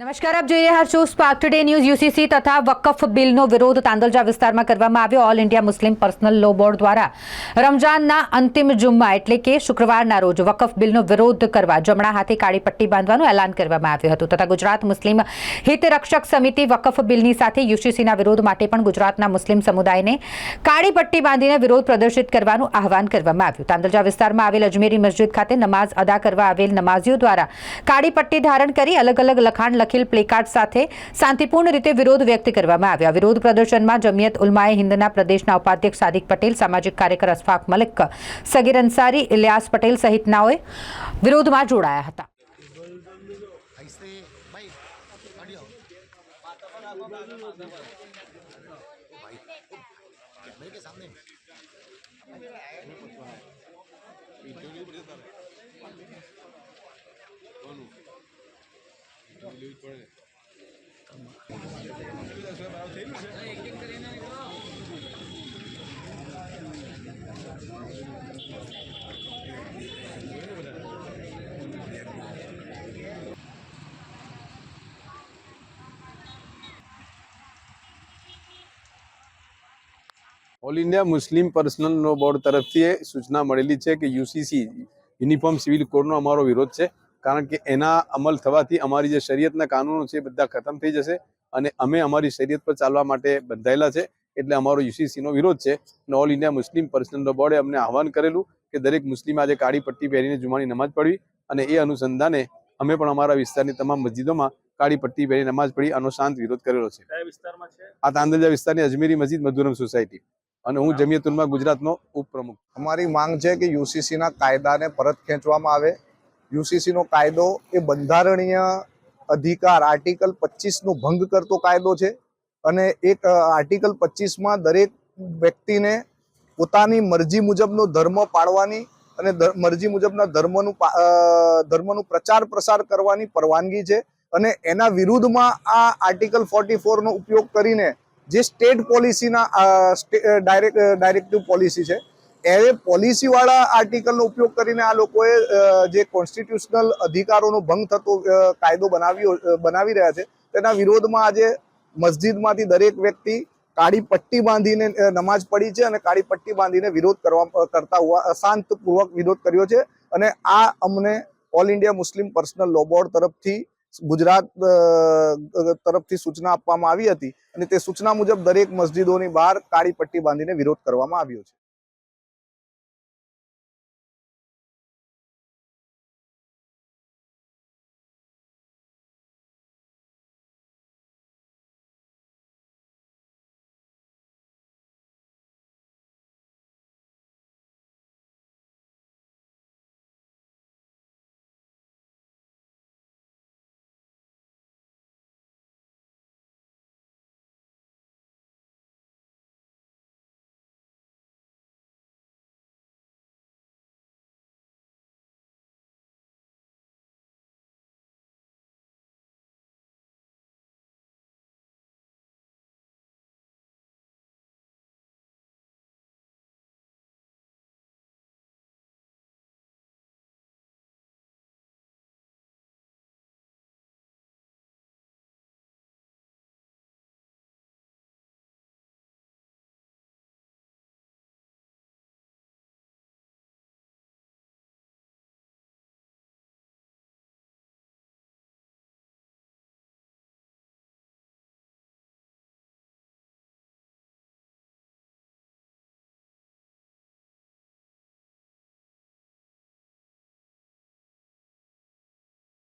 નમસ્કાર, આપ જોઈએ રહ્યા છો સ્પાર્ક ટુડે ન્યૂઝ યુસીસી તથા વકફ બિલનો વિરોધ તાંદલજા વિસ્તારમાં કરવામાં આવ્યો. All India Muslim Personal Law Board દ્વારા રમજાનના અંતિમ જુમ્મા એટલે કે શુક્રવારના રોજ વકફ બિલનો વિરોધ કરવા જમણા હાથે કાળી પટ્ટી બાંધવાનું એલાન કરવામાં આવ્યું હતું. તથા ગુજરાત મુસ્લિમ હિતરક્ષક સમિતિ વકફ બિલની સાથે યુસીસીના વિરોધ માટે પણ ગુજરાતના મુસ્લિમ સમુદાયને કાળી પટ્ટી બાંધીને વિરોધ પ્રદર્શિત કરવાનું આહવાન કરવામાં આવ્યું. તાંદલજા વિસ્તારમાં આવેલ અજમેરી મસ્જિદ ખાતે નમાઝ અદા કરવા આવેલ નમાઝીઓ દ્વારા કાળી પટ્ટી ધારણ કરી અલગ અલગ લખાણ લખેલ પ્લેકાર્ડ સાથે શાંતિપૂર્ણ રીતે વિરોધ વ્યક્ત કરવામાં આવ્યા. વિરોધ પ્રદર્શનમાં જમિયત ઉલમાએ હિન્દના પ્રદેશના ઉપાધ્યક્ષ સાદિક પટેલ, સામાજિક કાર્યકર અશફાક મલિક, સગીર અંસારી ઇલિયાસ પટેલ સહિતનાઓએ વિરોધમાં જોડાયા હતા. ऐसे લેવી જ પડે. ઓલ ઇન્ડિયા મુસ્લિમ પર્સનલ નો બોર્ડ તરફથી સૂચના મળેલી છે કે યુસીસી યુનિફોર્મ સિવિલ કોડનો અમારો વિરોધ છે. કારણ કે એના અમલ થવાથી અમારી જે શરીયતના કાનૂનો છે એ બધા ખતમ થઈ જશે અને અમે અમારી શરીયત પર ચાલવા માટે બંધાયેલા છે. એટલે અમારો યુસીસીનો વિરોધ છે અને All India Muslim Personal Law બોર્ડે અમને આહવાન કરેલું કે દરેક મુસ્લિમ આજે કાળી પટ્ટી પહેરીને જુમાની નમાઝ પઢવી અને એ અનુસંધાને અમે પણ અમારા વિસ્તારની તમામ મસ્જિદોમાં કાળી પટ્ટી પહેરી નમાઝ પડી આનો શાંત વિરોધ કરેલો છે. કયા વિસ્તારમાં છે? આ તાંદલજા વિસ્તારની અજમેરી મસ્જિદ મધુરમ સોસાયટી. અને હું. જમિયતુલમાં ગુજરાતનો ઉપપ્રમુખ. અમારી માંગ છે કે યુસીસીના કાયદાને પરત ખેંચવામાં આવે યુસીસીનો કાયદો એ બંધારણીય અધિકાર આર્ટિકલ પચીસનો ભંગ કરતો કાયદો છે. અને એક આર્ટિકલ પચીસમાં દરેક વ્યક્તિને પોતાની મરજી મુજબનો ધર્મ પાળવાની અને મરજી મુજબના ધર્મનું ધર્મનું પ્રચાર પ્રસાર કરવાની પરવાનગી છે. અને એના વિરુદ્ધમાં આ આર્ટિકલ ફોર્ટી ફોરનો ઉપયોગ કરીને જે સ્ટેટ પોલિસીના ડાયરેક્ટ ડાયરેક્ટિવ પોલિસી છે એ પોલિસીવાળા આર્ટિકલનો ઉપયોગ કરીને આ લોકોએ જે કોન્સ્ટિટ્યુશનલ અધિકારોનો ભંગ થતો કાયદો બનાવ્યો બનાવી રહ્યા છે, તેના વિરોધમાં આજે મસ્જિદમાંથી દરેક વ્યક્તિ કાળી પટ્ટી બાંધીને નમાજ પડી છે અને કાળી પટ્ટી બાંધીને વિરોધ કરવા કરતા હોવા, અશાંતપૂર્વક વિરોધ કર્યો છે. અને આ અમને All India Muslim Personal Law Board તરફથી, ગુજરાત તરફથી સૂચના આપવામાં આવી હતી. અને તે સૂચના મુજબ દરેક મસ્જિદોની બહાર કાળી પટ્ટી બાંધીને વિરોધ કરવામાં આવ્યો છે.